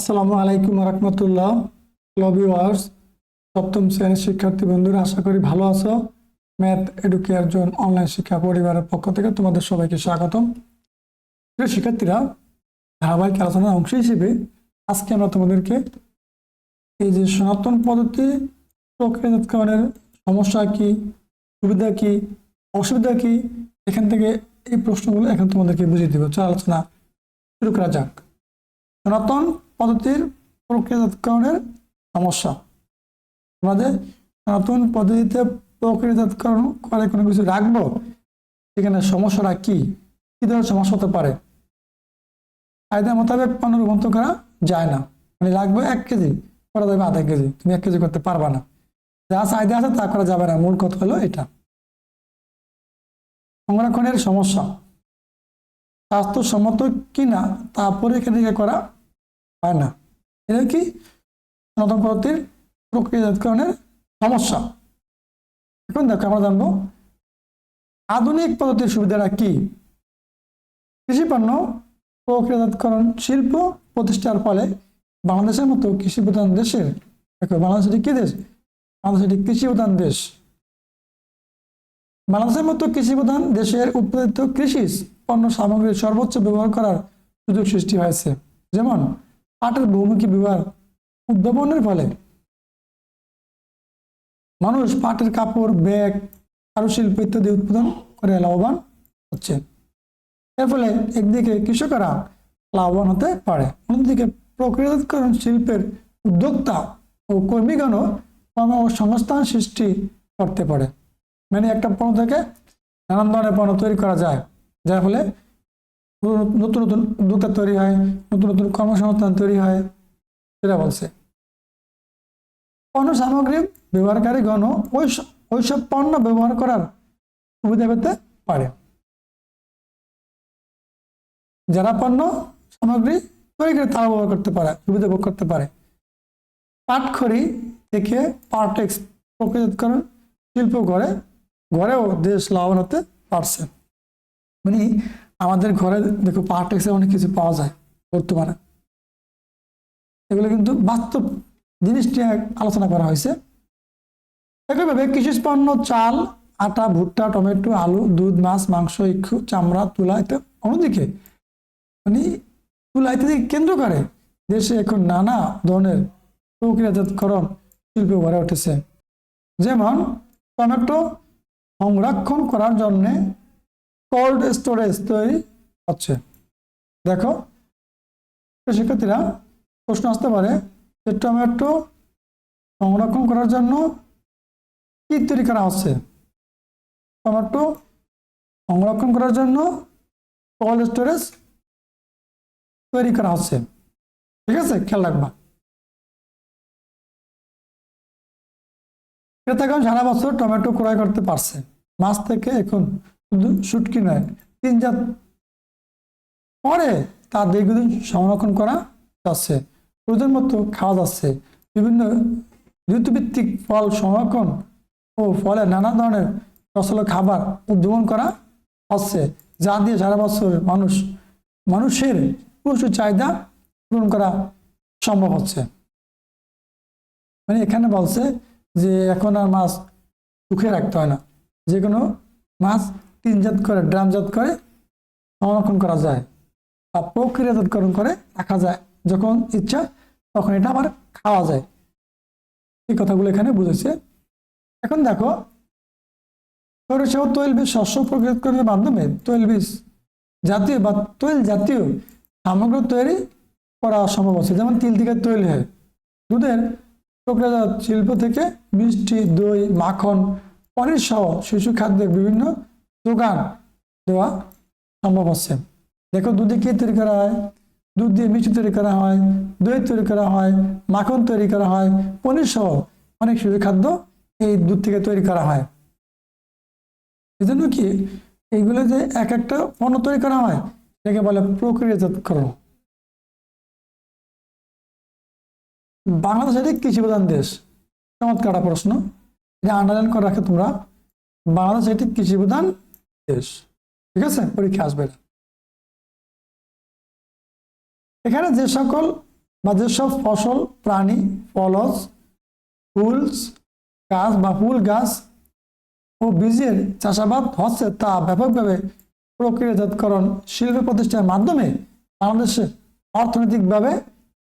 আসসালামু আলাইকুম রহমতুল্লাহ। লবিওয়ার্স সপ্তম শ্রেণির শিক্ষার্থী বন্ধুরা, আশা করি ভালো আছো। ম্যাথ এডুকেয়ার জোন অনলাইন শিক্ষা পরিবারের পক্ষ থেকে তোমাদের সবাইকে স্বাগতম। শিক্ষার্থীরা, ধারাবাহিক আলোচনার অংশ হিসেবে আজকে আমরা তোমাদেরকে এই যে সনাতন পদ্ধতি প্রক্রিয়াজাতকরণের সমস্যা কি, সুবিধা কি, অসুবিধা কি, এখান থেকে এই প্রশ্নগুলো এখন তোমাদেরকে বুঝিয়ে দিব। চল আলোচনা শুরু করা যাক। সনাতন পদ্ধতির প্রক্রিয়াজাতকরণের সমস্যা। আমাদের নতুন পদ্ধতিতে প্রক্রিয়াজাতকরণ করে কোনো কিছু রাখব, সেখানে সমস্যাটা কি? কি ধরনের সমস্যা হতে পারে? আয়দার মোতাবেক পণ্য রূপান্তর করা যায় না। মানে লাগবে এক কেজি, করা যাবে আধা কেজি। তুমি এক কেজি করতে পারবা না। যা চাহিদা আছে তা করা যাবে না। মূল কথা হলো এটা। সংরক্ষণের সমস্যা। স্বাস্থ্যসম্মত কিনা তা পরীক্ষা করা হয় না। এটা কি? সনাতন পদ্ধতির প্রক্রিয়াজাতকরণের সমস্যা। এখন দেখো আমরা জানব, আধুনিক পদ্ধতির সুবিধাটা কি? কৃষি পণ্য প্রক্রিয়াজাতকরণ শিল্প প্রতিষ্ঠার ফলে বাংলাদেশের মতো কৃষি প্রধান দেশের, দেখো, বাংলাদেশ এটি কি দেশ? বাংলাদেশ এটি কৃষি প্রধান দেশ। বাংলাদেশের মতো কৃষি প্রধান দেশের উৎপাদিত কৃষি পণ্য সামগ্রীর সর্বোচ্চ ব্যবহার করার সুযোগ সৃষ্টি হয়েছে। যেমন পাটের বহুমুখী ব্যবহার উদ্ভাবনের ফলে মানুষ পাটের কাপড়, ব্যাগ, কারুশিল্প ইত্যাদি উৎপাদন করে লাভবান হচ্ছে। এর ফলে একদিকে কৃষকেরা লাভবান হতে পারে, অন্যদিকে প্রক্রিয়াজাতকরণ শিল্পের উদ্যোক্তা ও কর্মীগণও কর্মসংস্থান সৃষ্টি করতে পারে। মানে একটা পণ্য থেকে নানান ধরনের পণ্য তৈরি করা যায়, যার ফলে নতুন নতুন উদ্যোক্তা তৈরি হয়, নতুন নতুন কর্মসংস্থান তৈরি হয় সেটা বলছে। পণ্য সামগ্রী ব্যবহারকারীগণ ওই ওইসব পণ্য ব্যবহার করার সুবিধা পেতে পারে। যারা পণ্য সামগ্রী তৈরি করে তারা ব্যবহার করতে পারে, সুবিধা ভোগ করতে পারে। পাটখড়ি থেকে পার্টেক্স প্রক্রিয়াজাতকরণ শিল্প গড়ে ঘরেও দেশ লাভবান হতে পারছে। মানে আমাদের ঘরে দেখো পার্টেক্সে অনেক কিছু পাওয়া যায় বর্তমানে। এগুলো কিন্তু বাস্তব জিনিস নিয়ে আলোচনা করা হয়েছে। একইভাবে কৃষি পণ্য, চাল, আটা, ভুট্টা, টমেটো, আলু, দুধ, মাছ, মাংস, ইক্ষু, চামড়া, তুলা ইত্যাদি অন্যদিকে মানে তুলা ইত্যাদি কেন্দ্র করে দেশে এখন নানা ধরনের প্রক্রিয়াজাতকরণ শিল্প গড়ে উঠেছে। যেমন টমেটো সংরক্ষণ করার জন্য কোল্ড স্টোরেজ তৈরি হচ্ছে। দেখো শিক্ষার্থীরা প্রশ্ন আসতে পারে যে টমেটো সংরক্ষণ করার জন্য কি তৈরি করা হচ্ছে? টমেটো সংরক্ষণ করার জন্য কোল্ড স্টোরেজ তৈরি করা হচ্ছে। ঠিক আছে? খেয়াল রাখবা। ক্রেতাগণ সারা বছর টমেটো ক্রয় করতে পারছে। মাছ থেকে এখন শুটকি নয়। তিন জাত পরে তা দীর্ঘদিন সংরক্ষণ করা যাচ্ছে। প্রয়োজন মতো খাওয়া যাচ্ছে। বিভিন্ন ঋতুভিত্তিক ফল সংরক্ষণ ও ফলে নানা ধরনের ফসল খাবার উদ্ভাবন করা হচ্ছে, যা দিয়ে সারা বছর মানুষ, মানুষের প্রচুর চাহিদা পূরণ করা সম্ভব হচ্ছে। মানে এখানে বলছে যে এখন আর মাছ সুখে রাখতে হয় না। যে কোনো মাছ তিনজাত করে, ড্রামজাত করে সংরক্ষণ করা যায় বা প্রক্রিয়াজাতকরণ করে রাখা যায়। যখন ইচ্ছা তখন এটা আবার খাওয়া যায়। এই কথাগুলো এখানে বুঝেছে। এখন দেখো সরিষা ও তৈলবীজ শস্য প্রক্রিয়াকরণের মাধ্যমে তৈলবীজ জাতীয় বা তৈল জাতীয় সামগ্রী তৈরি করা সম্ভব আছে যেমন তিল থেকে তৈল হয়। দুধের প্রক্রিয়াজাত শিল্প থেকে মিষ্টি, দই, মাখন, পনির সহ শিশু খাদ্যের বিভিন্ন দোকান দেওয়া সম্ভব হচ্ছে দেখো দুধে কি তৈরি করা হয়? দুধ দিয়ে মিষ্টি তৈরি করা হয়, দই তৈরি করা হয়, মাখন তৈরি করা হয়, পনির সহ অনেক শিশু খাদ্য এই দুধ থেকে তৈরি করা হয়। এজন্য কি এইগুলো যে এক একটা পণ্য তৈরি করা হয়, এটাকে বলে প্রক্রিয়াজাতকরণ বাংলাদেশ একটি কৃষি প্রধান দেশ। চমৎকার প্রশ্ন। এটা আন্ডারলাইন করে রাখে তোমরা। বাংলাদেশ একটি কৃষি প্রধান দেশ। ঠিক আছে? পরীক্ষা আসবে এটা। এখানে যে সকল বা যেসব ফসল, প্রাণী ফলজ ফুলস, গাছ বা ফুল গাছ ও বীজের চাষাবাদ হচ্ছে তা ব্যাপকভাবে প্রক্রিয়াজাতকরণ শিল্প প্রতিষ্ঠানের মাধ্যমে বাংলাদেশে অর্থনৈতিকভাবে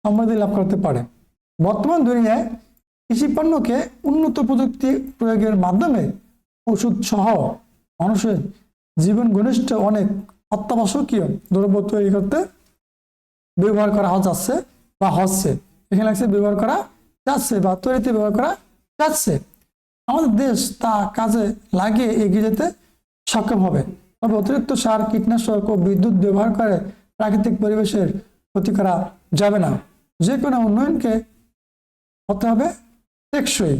সমৃদ্ধি লাভ করতে পারে। বর্তমান দুনিয়ায় কৃষি পণ্যকে উন্নত প্রযুক্তি প্রয়োগের মাধ্যমে ওষুধ সহ মানুষের জীবন ঘনিষ্ঠ অনেক অত্যাবশ্যকীয় দ্রব্য তৈরি করতে ব্যবহার করা যাচ্ছে বা হচ্ছে। এখানে লাগছে ব্যবহার করা যাচ্ছে বা তৈরিতে ব্যবহার করা যাচ্ছে। আমাদের দেশ তা কাজে লাগিয়ে এগিয়ে যেতে সক্ষম হবে। তবে অতিরিক্ত সার, কীটনাশক ও বিদ্যুৎ ব্যবহার করে প্রাকৃতিক পরিবেশের ক্ষতি করা যাবে না। যে কোনো উন্নয়নকে হতে হবে টেকসই।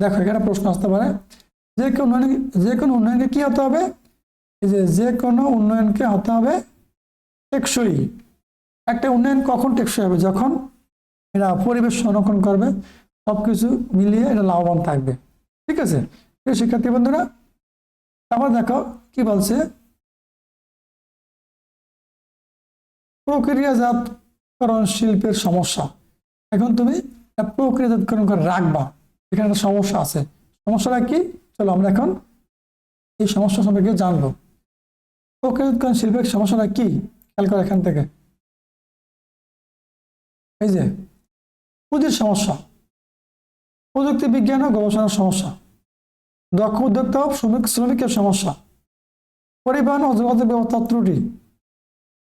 দেখো, এখানে প্রশ্ন আসতে পারে। যে কোনো উন্নয়ন, যে কোনো উন্নয়নকে কি হতে হবে? এই যে যে কোনো উন্নয়নকে হতে হবে টেকসই। একটা উন্নয়ন কখন টেকসই হবে? যখন এরা পরিবেশ সংরক্ষণ করবে, সবকিছু মিলিয়ে এটা লাভবান থাকবে। ঠিক আছে? শিক্ষার্থী বন্ধুরা, তারপর দেখো কি বলছে? প্রক্রিয়াজাতকরণ শিল্পের সমস্যা। এখন তুমি প্রক্রিয়াজাতকরণ করে রাখবা। এখানে একটা সমস্যা আছে। সমস্যাটা কি? চলো আমরা এখন এই সমস্যা সম্পর্কে জানব। প্রক্রিয়াজাতকরণ শিল্পের সমস্যাটা কি? খেয়াল করো এখান থেকে। এই যে, পুঁজির সমস্যা। প্রযুক্তি বিজ্ঞান ও গবেষণার সমস্যা। দক্ষ উদ্যোক্তা ও শ্রমিক শ্রমিকের সমস্যা। পরিবহন ও যোগাযোগ ব্যবস্থার ত্রুটি।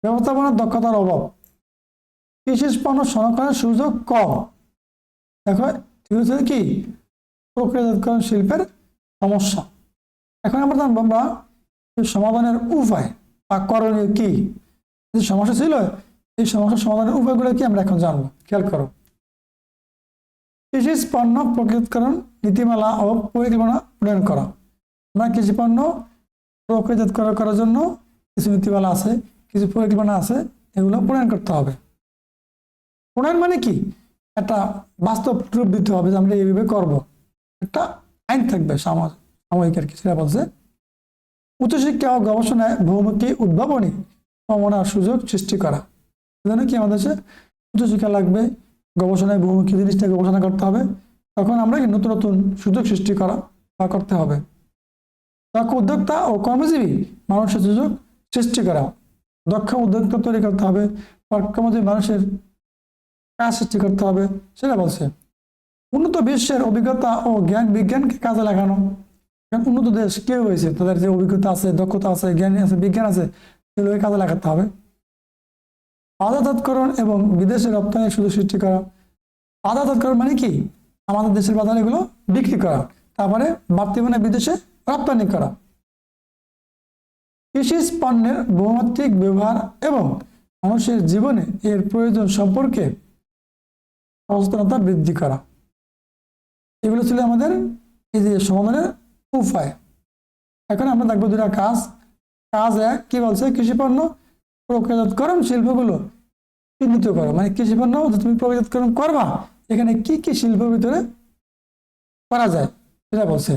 ব্যবস্থাপনার দক্ষতার অভাব। কৃষি পণ্য সংরক্ষণের সুযোগ কম। দেখো কি? প্রক্রিয়াজাতকরণ শিল্পের সমস্যা। এখন আমরা জানব আমরা সমাধানের উপায় বা করণীয় কি? সমস্যা ছিল, এই সমস্যার সমাধানের উপায়গুলো কি আমরা এখন জানব? খেয়াল করো। কৃষি পণ্য প্রক্রিয়াজাতকরণ নীতিমালা ও পরিকল্পনা প্রণয়ন করা। আমরা কৃষি পণ্য প্রক্রিয়াজাত করার জন্য কিছু নীতিমালা আছে, কিছু পরিকল্পনা আছে, এগুলো প্রণয়ন করতে হবে। প্রণয়ন মানে কি? একটা বাস্তব রূপ দিতে হবে যে আমরা এইভাবে করব। একটা আইন থাকবে সামা- সাময়িক আর কি সেটা বলছে উচ্চশিক্ষা ও গবেষণায় বহুমুখী উদ্ভাবনী সম্ভাবনার সুযোগ সৃষ্টি করা। এজন্য কি আমাদের দেশে উচ্চশিক্ষা লাগবে, গবেষণায় বহুমুখী জিনিসটা গবেষণা করতে হবে, তখন আমরা কি নতুন নতুন সুযোগ সৃষ্টি করা বা করতে হবে। দক্ষ উদ্যোক্তা ও কর্মজীবী মানুষের সুযোগ সৃষ্টি করা। দক্ষ উদ্যোক্তা তৈরি করতে হবে কর্মজীবী মানুষের কাজ সৃষ্টি করতে হবে সেটা বলছে উন্নত বিশ্বের অভিজ্ঞতা ও জ্ঞান বিজ্ঞানকে কাজে লাগানো। উন্নত দেশ কেউ হয়েছে? তাদের যে অভিজ্ঞতা আছে, দক্ষতা আছে, জ্ঞান আছে, বিজ্ঞান আছে, সেগুলোকে কাজে লাগাতে হবে। বাজারজাতকরণ এবং বিদেশে রপ্তানির সুযোগ সৃষ্টি করা। বাজারজাতকরণ মানে কি? আমাদের দেশের বাজারে এগুলো বিক্রি করা, তারপরে বাড়তি মানে বিদেশে রপ্তানি করা। কৃষি পণ্যের বহুমাত্রিক ব্যবহার এবং মানুষের জীবনে এর প্রয়োজন সম্পর্কে সচেতনতা বৃদ্ধি করা। এগুলো ছিল আমাদের এই যে সমাধানের উপায়। এখন আমরা দেখব দুটা কাজ। কাজ এক, কি বলছে? কৃষিপণ্য পণ্য শিল্পগুলো চিহ্নিত করো মানে কৃষিপণ্য তুমি প্রক্রিয়াজাতকরণ করবা, এখানে কি কি শিল্পের ভিতরে করা যায়, সেটা বলছে।